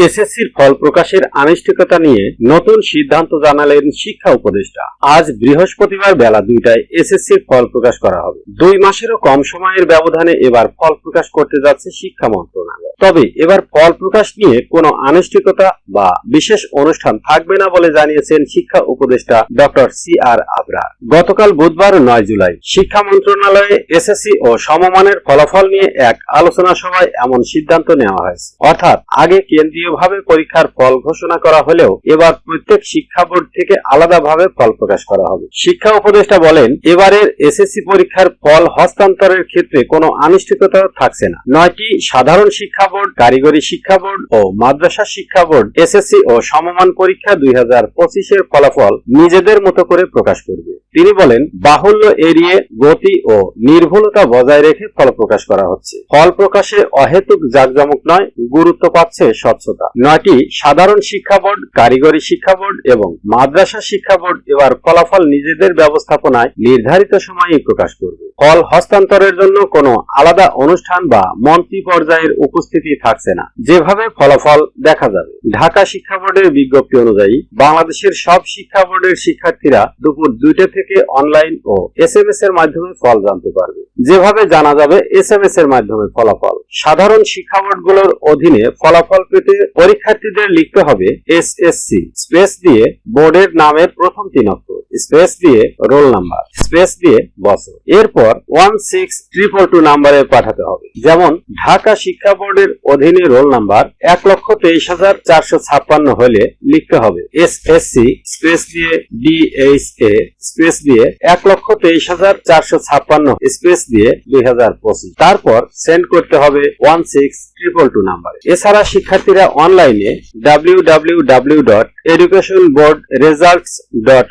এসএসসির ফল প্রকাশের আনুষ্ঠানিকতা নিয়ে নতুন সিদ্ধান্ত জানালেন শিক্ষা উপদেষ্টা। আজ বৃহস্পতিবার বেলা দুইটায় এসএসসির ফল প্রকাশ করা হবে। দুই মাসেরও কম সময়ের ব্যবধানে এবার ফল প্রকাশ করতে যাচ্ছে শিক্ষা মন্ত্রণালয় তবে এবার ফল প্রকাশ নিয়ে কোনো আনুষ্ঠানিকতা বা বিশেষ অনুষ্ঠান থাকবে না বলে জানিয়েছেন শিক্ষা উপদেষ্টা ডক্টর সি আর আবরার। গতকাল বুধবার নয় জুলাই শিক্ষা মন্ত্রণালয়ে এসএসসি ও সমমানের ফলাফল নিয়ে এক আলোচনা সভায় এমন সিদ্ধান্ত নেওয়া হয়েছে। অর্থাৎ আগে কেন্দ্রীয়ভাবে পরীক্ষার ফল ঘোষণা করা হলেও এবার প্রত্যেক শিক্ষা বোর্ড থেকে আলাদাভাবে ফল প্রকাশ করা হবে। শিক্ষা উপদেষ্টা বলেন, এবারের এসএসসি পরীক্ষার ফল হস্তান্তরের ক্ষেত্রে কোনো আনুষ্ঠানিকতা থাকছে না। নয়টি সাধারণ শিক্ষা বোর্ড কারিগরি শিক্ষা বোর্ড ও মাদ্রাসা শিক্ষা বোর্ড এসএসসি ও সমমান পরীক্ষা দুই হাজার পঁচিশের ফলাফল নিজেদের মতো করে প্রকাশ করবে। তিনি বলেন, বাহুল্য এড়িয়ে গতি ও নির্ভুলতা বজায় রেখে ফল প্রকাশ করা হচ্ছে। ফল প্রকাশে অহেতুক জাঁকজমক নয়, গুরুত্ব পাচ্ছে স্বচ্ছতা। নয়টি সাধারণ শিক্ষা বোর্ড, কারিগরি শিক্ষা বোর্ড এবং মাদ্রাসা শিক্ষা বোর্ড এবার ফলাফল নিজেদের ব্যবস্থাপনায় নির্ধারিত সময়ে প্রকাশ করবে। ফল হস্তান্তরের জন্য কোনো আলাদা অনুষ্ঠান বা মন্ত্রী পর্যায়ের উপস্থিতি থাকছে না। যেভাবে ফলাফল দেখা যাবে। ঢাকা শিক্ষা বোর্ডের বিজ্ঞপ্তি অনুযায়ী, বাংলাদেশের সব শিক্ষা বোর্ডের শিক্ষার্থীরা দুপুর দুইটা থেকে অনলাইন ও এস এম এস এর মাধ্যমে ফল জানতে পারবে। যেভাবে জানা যাবে এস এম এস এর মাধ্যমে ফলাফল। সাধারণ শিক্ষা বোর্ডগুলোর অধীনে ফলাফল পেতে পরীক্ষার্থীদের লিখতে হবে এস এস সি স্পেস দিয়ে বোর্ডের নামের প্রথম তিন অক্ষর স্পেস দিয়ে রোল নাম্বার স্পেস দিয়ে বছর এরপর ওয়ান সিক্স ট্রিপল টু নাম্বারে পাঠাতে হবে। যেমন, ঢাকা শিক্ষা বোর্ডের অধীনে রোল নাম্বার এক লক্ষ তেইশ হাজার চারশো ছাপ্পান্ন হলে লিখতে হবে এস এস সি স্পেস দিয়ে ডি এইচ এ স্পেস দিয়ে এক লক্ষ তেইশ হাজার চারশো ছাপ্পান্ন স্পেস দিয়ে দুই হাজার পঁচিশ। তারপর সেন্ড করতে হবে ওয়ান সিক্স ট্রিপল টু নাম্বারে এছাড়া শিক্ষার্থীরা অনলাইনে W W W dot education board results dot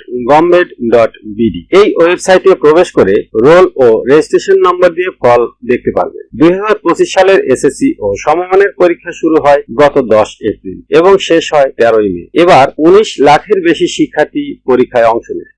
dot BD এই ওয়েবসাইটে প্রবেশ করে রোল ও রেজিস্ট্রেশন নম্বর দিয়ে ফল দেখতে পারবে। দুই হাজার পঁচিশ সালের এসএসসি ও সমমানের পরীক্ষা শুরু হয় গত দশ এপ্রিল এবং শেষ হয় তেরোই মে। এবার উনিশ লাখের বেশি শিক্ষার্থী পরীক্ষায় অংশ নেয়।